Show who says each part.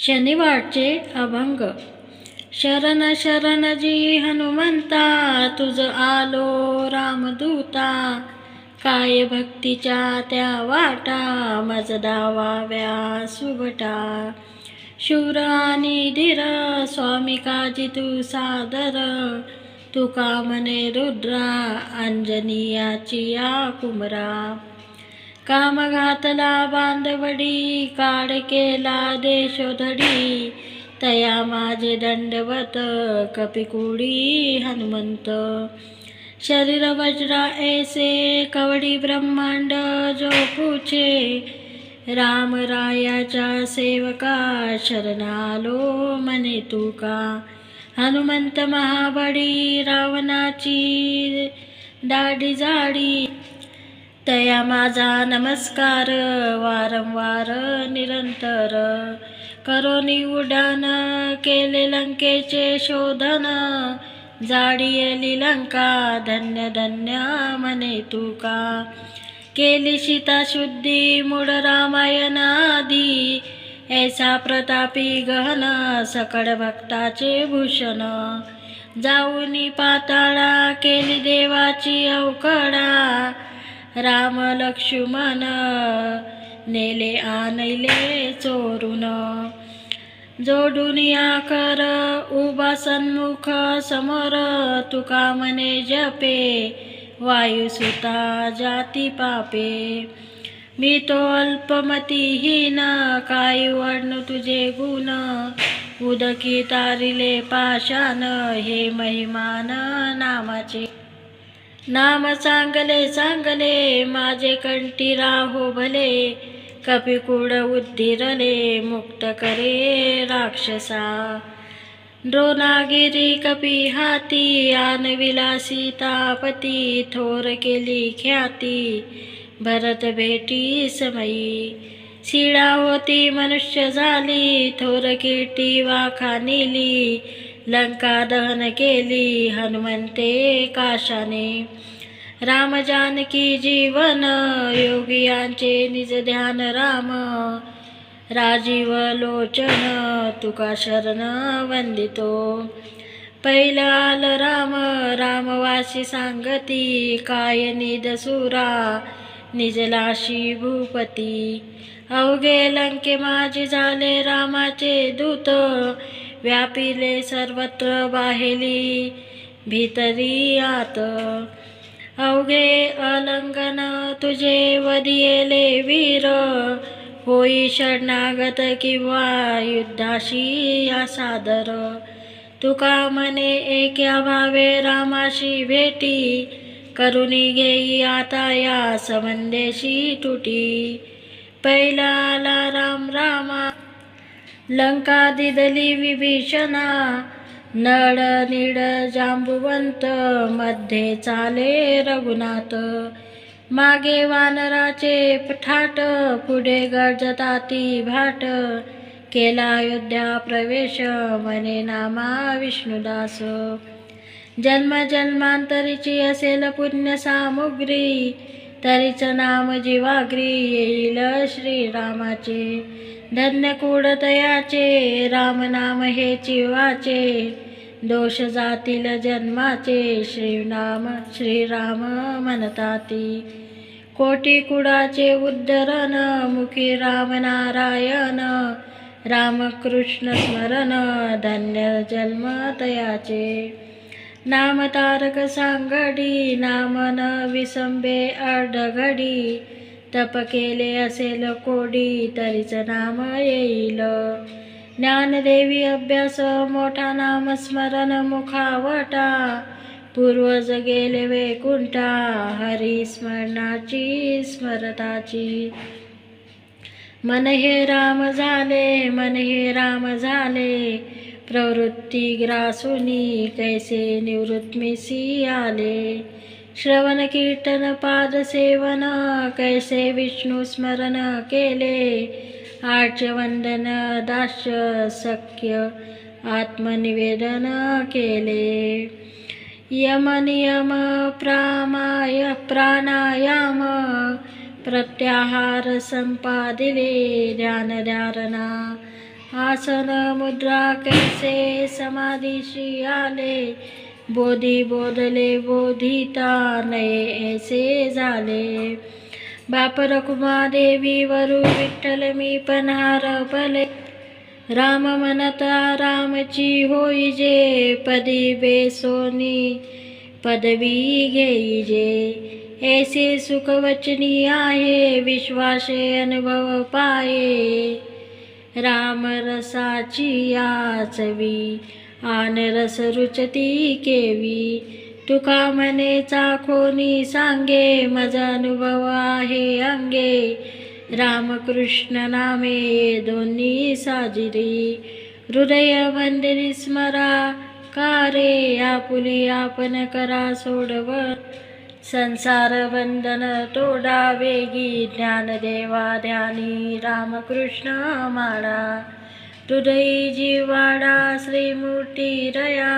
Speaker 1: शनिवारचे अभंग. शरण शरणजी हनुमंता तुझ आलो रामदूता. काय भक्तीच्या त्या वाटा मज दावाव्या सुभटा. शूर आणि धीर स्वामी काजी तू सादर. तुका म्हणे रुद्रा अंजनीयाची या कुमरा. काम घातला बांधवडी काड केला देशोधडी तया माझे दंडवत कपिकुडी हनुमंत. शरीर वज्रा ऐसे कवडी ब्रह्मांड जो पूछे राम रायाच्या सेवका शरणालो मने तुका. हनुमंत महाबळी रावणाची दाढी जाडी तया माझा नमस्कार. वारंवार निरंतर. करोनी उड्डाण केले लंकेचे शोधन. जाडियली लंका धन्य धन्य म्हणे तुका. केली सीता शुद्धी मूळ रामायण आधी ऐसा प्रतापी गहन सकळ भक्ताचे भूषण. जाऊनी पाताळा केली देवाची अवकडा. राम लक्ष्मण नेले आणले चोरून। जोडून या कर उभा सन्मुख समोर तुका मने जपे वायुसुता जाती पापे। मी तो अल्पमतीहीन काय वर्ण तुझे गुण? उदकी तारिले पाषाण हे महिमान नामाचे। नाम चांगले चांगले माझे कंठी राहो भले कपिकुड उद्धिरले मुक्त करे राक्षसा. द्रोणागिरी कपी हाती आनविला सीतापती थोर केली ख्याती भरत भेटी समयी. शिळा होती मनुष्य झाली थोर कीर्ती वाखा नेली लंका दहन केली हनुमंते काशाने. राम जानकी जीवन योगियांचे निज ध्यान राम. राजीव लोचन तुका शरण वंदितो. पैलाल राम रामवासी सांगती काय निदसुरा निजलाशी भूपती. अवघे लंके माझे झाले रामाचे दूत व्यापिले सर्वत्र बाहेली भीतरी आत अवघे अलंगन तुझे वदियेले वीर. होई शरणागत किंवा युद्धाशी सादर तुका म्हणे एक्या भावे रामाशी भेटी. करुणी घेई आता या संबंधेशी तुटी. पहिला आला राम रामा लंका दिदली विभीषणा नळ निड जांबुवंत मध्ये चाले रघुनाथ. मागे वानराचे ठाट पुढे गर्जताती भाट. केला अयोध्या प्रवेश म्हणे नामा विष्णुदास. जन्म जन्मांतरीची असेल पुण्य सामुग्री तरीच नाम जीवाग्री येईल श्रीरामाचे. धन्य कुडतयाचे राम नाम हे चिवाचे दोष जातील जन्माचे श्रीनाम श्रीराम म्हणताती. कोटी कुडाचे उद्धरण मुखी राम नारायण रामकृष्ण स्मरण धन्य जन्म तयाचे. नाम तारक सांगडी नाम न विसंबे अर्धघडी तप केले असेल कोडी तरीच नाम येईल. ज्ञानदेवी अभ्यास मोठा नाम स्मरण मुखावटा. पूर्वज गेले वैकुंठा हरी स्मरणाची स्मरताची. मन हे राम झाले मन हे राम झाले. प्रवृत्ती ग्रासुनी कैसे निवृत्मिसी आले. श्रवण कीर्तन पाद सेवन कैसे विष्णू स्मरण केले? आर्च वंदन दास्य सख्य आत्मनिवेदन केले. यम नियम प्रामाय प्राणायाम प्रत्याहार संपादिले ध्यानधारणा आसन मुद्रा कैसे समाधीशी आले बोधी बोधले बोधिता नये ऐसे झाले. बाप रकुमा देवी वरु विठ्ठल मी पन्हार पले राम म्हणता रामची होई जे पदी बेसोनी पदवी घेईजे ऐसे सुख वचनी आहे विश्वासे अनुभव पाये. राम रसाची आनरस रुचती केवी. तुका मनेचा कोणी सांगे माझा अनुभव आहे अंगे. रामकृष्ण नामे दोन्ही साजिरी. हृदय बंदिरी स्मरा कारे आपुली आपण करा सोडव. संसार बंधन तोडा वेगी ज्ञान देवा ध्यानी रामकृष्ण माडा हृदय जीवाडा श्रीमूर्ती रया